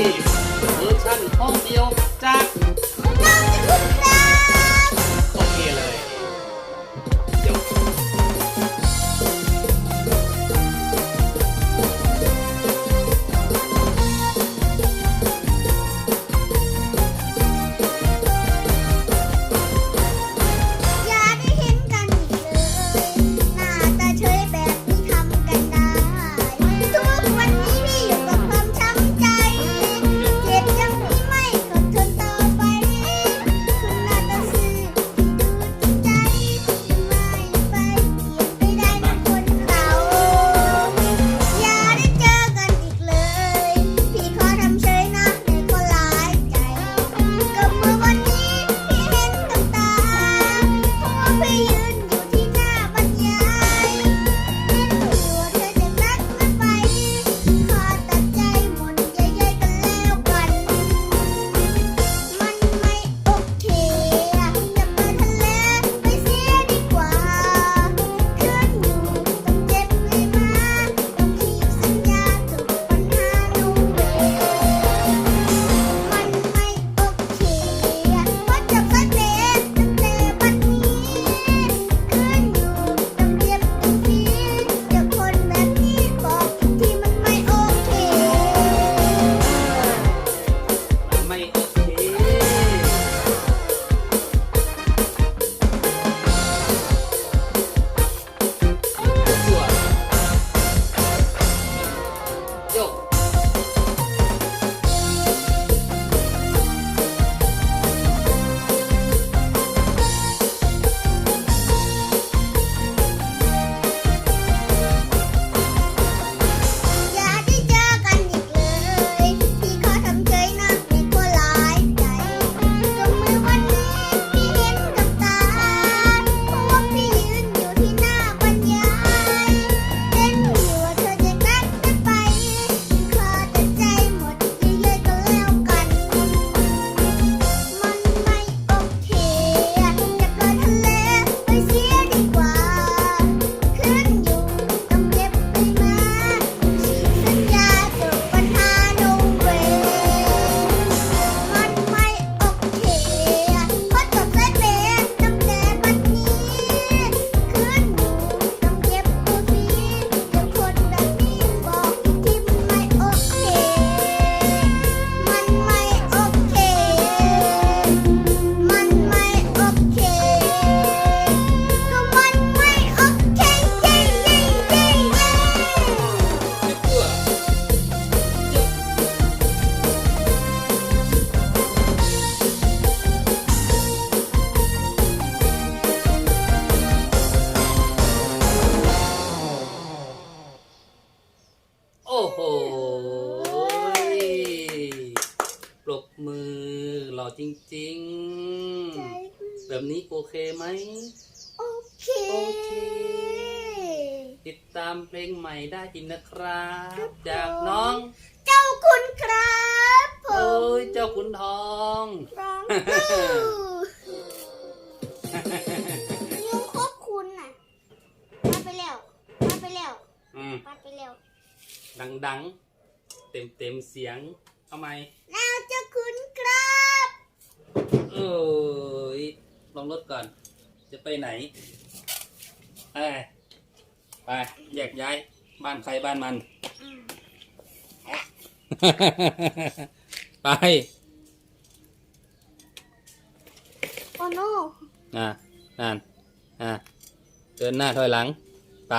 ทีฟเวอร์ชันห้องเดียว ริงใจๆแบบนี้โอเคไหม โอเค โอเค ติดตามเพลงใหม่ได้อีกนะครับครับจากผมน้อง เจ้าคุณครับผเอ้มยเจ้าขุนทองร้องตู้ยุงครบคุณน่ะมาไปแล้วมาไปแล้วอืมมาไปแล้วดังๆ เต็มเต็มๆเสียงทำไมแล้วเจ้าคุณครับ เอ้ย ลองรถก่อน จะไปไหนไปไปแยกย้าย บ้านใครบ้านมันอืมไปโอ้โน อะนั่นอะเดินหน้าถอยหลัง ไป